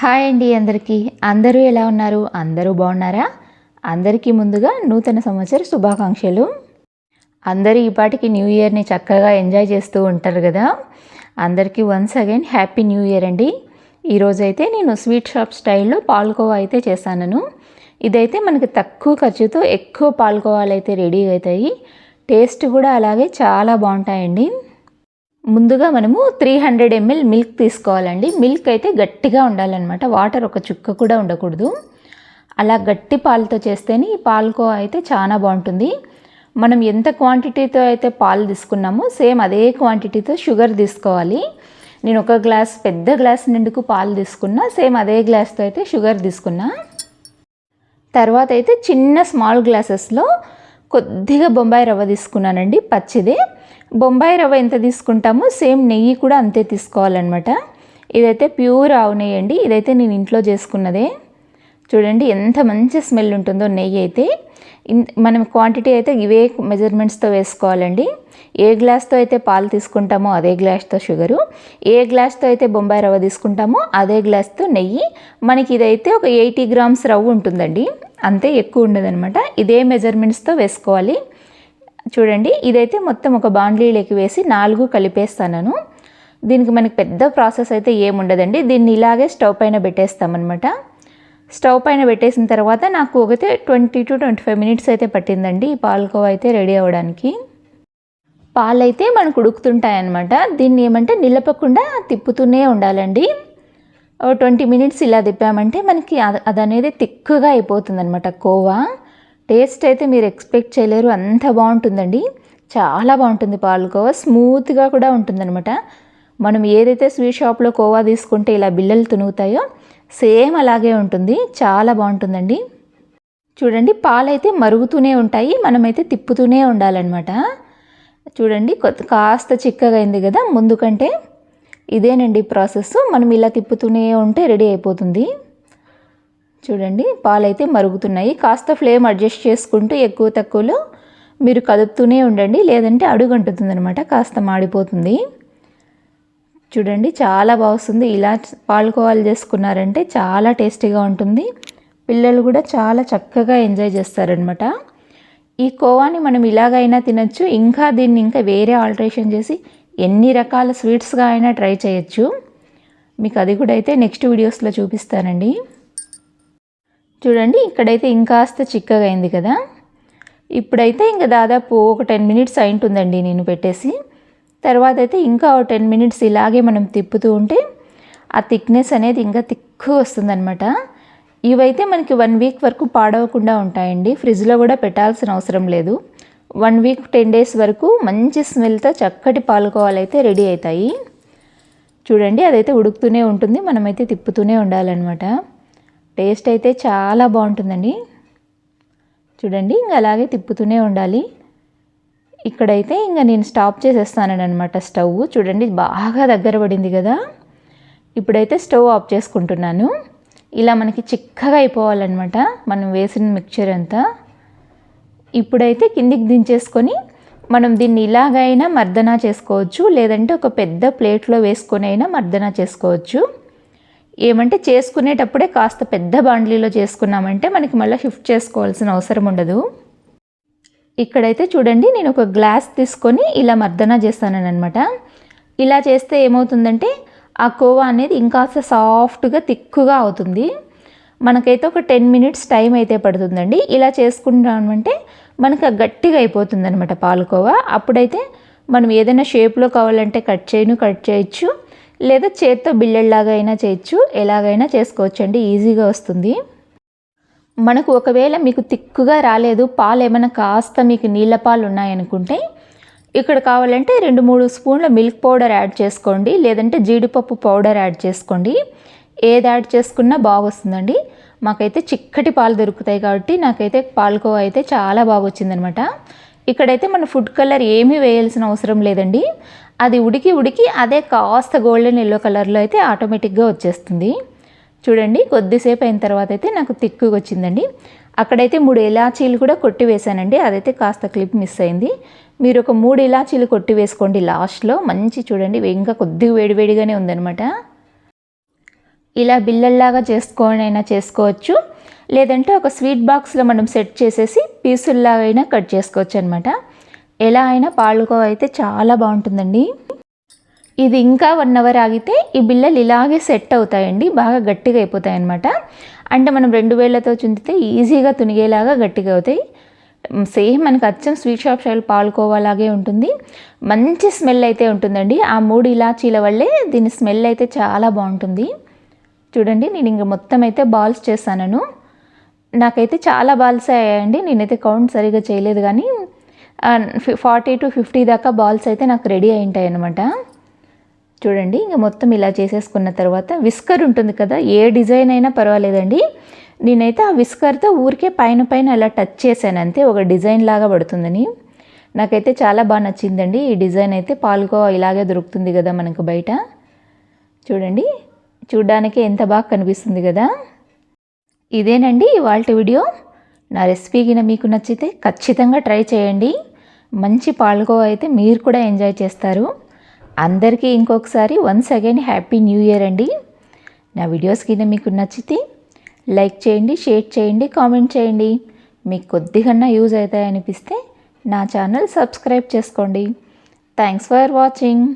Hi అండి అందరికీ. అందరూ ఎలా ఉన్నారు? అందరూ బాగున్నారా? అందరికీ ముందుగా నూతన సంవత్సర శుభాకాంక్షలు. అందరూ ఈపాటికి న్యూ ఇయర్ని చక్కగా ఎంజాయ్ చేస్తూ ఉంటారు కదా. అందరికీ once again happy new year అండి. ఈరోజైతే నేను స్వీట్ షాప్ స్టైల్లో పాల్కోవా అయితే చేశాను ఇదైతే మనకి తక్కువ ఖర్చుతో ఎక్కువ పాల్కోవాలు అయితే రెడీ అవుతాయి. టేస్ట్ కూడా అలాగే చాలా బాగుంటాయండి. ముందుగా మనము త్రీ హండ్రెడ్ ఎంఎల్ మిల్క్ తీసుకోవాలండి. మిల్క్ అయితే గట్టిగా ఉండాలన్నమాట. వాటర్ ఒక చుక్క కూడా ఉండకూడదు. అలా గట్టి పాలతో చేస్తేనే ఈ పాలకోవా అయితే చాలా బాగుంటుంది. మనం ఎంత క్వాంటిటీతో అయితే పాలు తీసుకున్నామో సేమ్ అదే క్వాంటిటీతో షుగర్ తీసుకోవాలి. నేను ఒక గ్లాస్ పెద్ద గ్లాస్ నిండుకు పాలు తీసుకున్నా సేమ్ అదే గ్లాస్తో అయితే షుగర్ తీసుకున్నా. తర్వాత అయితే చిన్న స్మాల్ గ్లాసెస్లో కొద్దిగా బొంబాయి రవ్వ తీసుకున్నానండి పచ్చిదే. బొంబాయి రవ్వ ఎంత తీసుకుంటామో సేమ్ నెయ్యి కూడా అంతే తీసుకోవాలన్నమాట. ఇదైతే ప్యూర్ ఆవు నెయ్యి అండి. ఇదైతే నేను ఇంట్లో చేసుకున్నదే. చూడండి ఎంత మంచి స్మెల్ ఉంటుందో నెయ్యి అయితే. మనం క్వాంటిటీ అయితే ఇవే మెజర్మెంట్స్తో వేసుకోవాలండి. ఏ గ్లాస్తో అయితే పాలు తీసుకుంటామో అదే గ్లాస్తో షుగరు ఏ గ్లాస్తో అయితే బొంబాయి రవ్వ తీసుకుంటామో అదే గ్లాస్తో నెయ్యి. మనకి ఇదైతే ఒక ఎయిటీ గ్రామ్స్ రవ్వ ఉంటుందండి. అంతే ఎక్కువ ఉండదనమాట ఇదే మెజర్మెంట్స్తో వేసుకోవాలి. చూడండి ఇదైతే మొత్తం ఒక బాండ్లీలోకి వేసి నాలుగు కలిపేస్తాను దీనికి మనకి పెద్ద ప్రాసెస్ అయితే ఏముండదండి. దీన్ని ఇలాగే స్టవ్ పైన పెట్టేస్తామన్నమాట. స్టవ్ పైన పెట్టేసిన తర్వాత నాకు ఒకతే twenty two twenty five minutes అయితే పట్టిందండి ఈ పాలకోవా అయితే రెడీ అవ్వడానికి. పాలు అయితే మనకు ఉడుకుతుంటాయన్నమాట. దీన్ని ఏమంటే నిలపకుండా తిప్పుతూనే ఉండాలండి. ట్వంటీ మినిట్స్ ఇలా తిప్పామంటే మనకి అది అనేది తిక్కుగా అయిపోతుంది అనమాట కోవా. టేస్ట్ అయితే మీరు ఎక్స్పెక్ట్ చేయలేరు. అంత బాగుంటుందండి. చాలా బాగుంటుంది పాలకోవా స్మూత్గా కూడా ఉంటుందన్నమాట. మనం ఏదైతే స్వీట్ షాప్లో కోవా తీసుకుంటే ఇలా బిల్లలు తునుగుతాయో సేమ్ అలాగే ఉంటుంది. చాలా బాగుంటుందండి. చూడండి పాలైతే మరుగుతూనే ఉంటాయి. మనమైతే తిప్పుతూనే ఉండాలన్నమాట. చూడండి కొత్త కాస్త చిక్కగా అయింది కదా ముందు కంటే ఇదేనండి ప్రాసెస్ మనం ఇలా తిప్పుతూనే ఉంటే రెడీ అయిపోతుంది. చూడండి పాలైతే మరుగుతున్నాయి. కాస్త ఫ్లేమ్ అడ్జస్ట్ చేసుకుంటూ ఎక్కువ తక్కువలో మీరు కదుపుతూనే ఉండండి. లేదంటే అడుగు అనమాట కాస్త మాడిపోతుంది. చూడండి చాలా బాగుంది ఇలా పాలకోవాలు చేసుకున్నారంటే చాలా టేస్టీగా ఉంటుంది. పిల్లలు కూడా చాలా చక్కగా ఎంజాయ్ చేస్తారనమాట ఈ కోవాని మనం ఇలాగైనా తినచ్చు. ఇంకా దీన్ని ఇంకా వేరే ఆల్టరేషన్ చేసి ఎన్ని రకాల స్వీట్స్గా అయినా ట్రై చేయొచ్చు. మీకు అది కూడా అయితే నెక్స్ట్ వీడియోస్లో చూపిస్తానండి. చూడండి ఇక్కడైతే ఇంకాస్త చిక్కగా అయింది కదా. ఇప్పుడైతే ఇంకా దాదాపు ఒక టెన్ మినిట్స్ అయింటుందండి నేను పెట్టేసి. తర్వాత అయితే ఇంకా ఒక టెన్ మినిట్స్ ఇలాగే మనం తిప్పుతూ ఉంటే ఆ థిక్నెస్ అనేది ఇంకా తిక్కు వస్తుందన్నమాట. ఇవైతే మనకి వన్ వీక్ వరకు పాడవకుండా ఉంటాయండి. ఫ్రిడ్జ్లో కూడా పెట్టాల్సిన అవసరం లేదు. వన్ వీక్ టెన్ డేస్ వరకు మంచి స్మెల్తో చక్కటి పాలుకోవాలైతే రెడీ అవుతాయి చూడండి అదైతే ఉడుకుతూనే ఉంటుంది. మనమైతే తిప్పుతూనే ఉండాలన్నమాట. టేస్ట్ అయితే చాలా బాగుంటుందండి. చూడండి ఇంకా అలాగే తిప్పుతూనే ఉండాలి. ఇక్కడైతే ఇంకా నేను స్టాప్ చేసేస్తాను అనమాట స్టవ్. చూడండి బాగా దగ్గర పడింది కదా. ఇప్పుడైతే స్టవ్ ఆఫ్ చేసుకుంటున్నాను. ఇలా మనకి చిక్కగా అయిపోవాలన్నమాట మనం వేసిన మిక్చర్ అంతా. ఇప్పుడైతే కిందికి దించేసుకొని మనం దీన్ని ఇలాగైనా మర్దన చేసుకోవచ్చు లేదంటే ఒక పెద్ద ప్లేట్లో వేసుకొని అయినా మర్దన చేసుకోవచ్చు. ఏమంటే చేసుకునేటప్పుడే కాస్త పెద్ద బాండ్లీలో చేసుకున్నామంటే మనకి మళ్ళీ షిఫ్ట్ చేసుకోవాల్సిన అవసరం ఉండదు. ఇక్కడైతే చూడండి నేను ఒక గ్లాస్ తీసుకొని ఇలా మర్దన చేస్తాననమాట. ఇలా చేస్తే ఏమవుతుందంటే ఆ కోవా అనేది ఇంకాస్త సాఫ్ట్గా తిక్కుగా అవుతుంది. మనకైతే ఒక టెన్ మినిట్స్ టైం అయితే పడుతుందండి. ఇలా చేసుకుంటామంటే మనకు గట్టిగా అయిపోతుంది అనమాట పాలకోవా అప్పుడైతే మనం ఏదైనా షేప్లో కావాలంటే కట్ చేయను కట్ చేయొచ్చు. లేదా చేత్తో బిళ్ళెల్లాగా అయినా చేయొచ్చు ఎలాగైనా చేసుకోవచ్చు అండి ఈజీగా వస్తుంది. మనకు ఒకవేళ మీకు తిక్కుగా రాలేదు పాలు ఏమైనా కాస్త మీకు నీళ్ళ పాలు ఉన్నాయనుకుంటే ఇక్కడ కావాలంటే రెండు మూడు స్పూన్ల మిల్క్ పౌడర్ యాడ్ చేసుకోండి లేదంటే జీడిపప్పు పౌడర్ యాడ్ చేసుకోండి. ఏది యాడ్ చేసుకున్నా బాగొస్తుందండి. మాకైతే చిక్కటి పాలు దొరుకుతాయి కాబట్టి నాకైతే పాలకోవా అయితే చాలా బాగా వచ్చిందనమాట ఇక్కడైతే మన ఫుడ్ కలర్ ఏమీ వేయాల్సిన అవసరం లేదండి. అది ఉడికి ఉడికి అదే కాస్త గోల్డెన్ ఎల్లో కలర్లో అయితే ఆటోమేటిక్గా వచ్చేస్తుంది. చూడండి కొద్దిసేపు అయిన తర్వాత అయితే నాకు తిక్కుగా వచ్చిందండి. అక్కడైతే మూడు ఇలాచీలు కూడా కొట్టి వేసానండి అదైతే కాస్త క్లిప్ మిస్ అయింది. మీరు ఒక మూడు ఇలాచీలు కొట్టి వేసుకోండి లాస్ట్లో మంచి చూడండి ఇంకా కొద్దిగా వేడివేడిగానే ఉందనమాట ఇలా బిల్లల్లాగా చేసుకోనైనా చేసుకోవచ్చు. లేదంటే ఒక స్వీట్ బాక్స్లో మనం సెట్ చేసేసి పీసుల్లాగా అయినా కట్ చేసుకోవచ్చు అనమాట ఎలా అయినా పాలకోవ అయితే చాలా బాగుంటుందండి. ఇది ఇంకా వన్ అవర్ ఆగితే ఈ బిళ్ళలు ఇలాగే సెట్ అవుతాయండి బాగా గట్టిగా అయిపోతాయి అనమాట అంటే మనం రెండు వేళ్ళతో చుంచితే ఈజీగా తునిగేలాగా గట్టిగా అవుతాయి. సేమ్ మనకి అచ్చం స్వీట్ షాప్ స్టైల్ పాలుకోవాలాగే ఉంటుంది. మంచి స్మెల్ అయితే ఉంటుందండి. ఆ మూడు ఇలాచీల వల్లే దీని స్మెల్ అయితే చాలా బాగుంటుంది. చూడండి నేను ఇంక మొత్తం అయితే బాల్స్ చేస్తాను నాకైతే చాలా బాల్స్ అయ్యాయండి. నేనైతే కౌంట్ సరిగా చేయలేదు కానీ ఫార్టీ టు ఫిఫ్టీ దాకా బాల్స్ అయితే నాకు రెడీ అయి ఉంటాయి అనమాట చూడండి ఇంకా మొత్తం ఇలా చేసేసుకున్న తర్వాత విస్కర్ ఉంటుంది కదా ఏ డిజైన్ అయినా పర్వాలేదండి. నేనైతే ఆ విస్కర్తో ఊరికే పైన పైన అలా టచ్ చేశాను అంతే ఒక డిజైన్ లాగా పడుతుందని. నాకైతే చాలా బాగా నచ్చిందండి ఈ డిజైన్ అయితే పాల్కోవా ఇలాగే దొరుకుతుంది కదా మనకు బయట. చూడండి చూడ్డానికి ఎంత బాగా కనిపిస్తుంది కదా. ఇదేనండి ఇవాళ వీడియో. నా రెసిపీ గిన మీకు నచ్చితే ఖచ్చితంగా ట్రై చేయండి. మంచి పాల్గో అయితే మీరు కూడా ఎంజాయ్ చేస్తారు. అందరికీ ఇంకొకసారి once again happy new year అండి. నా వీడియోస్ కింద మీకు నచ్చితే లైక్ చేయండి షేర్ చేయండి కామెంట్ చేయండి. మీకు కొద్దిగా యూజ్ అవుతాయనిపిస్తే నా ఛానల్ సబ్స్క్రైబ్ చేసుకోండి. Thanks for watching.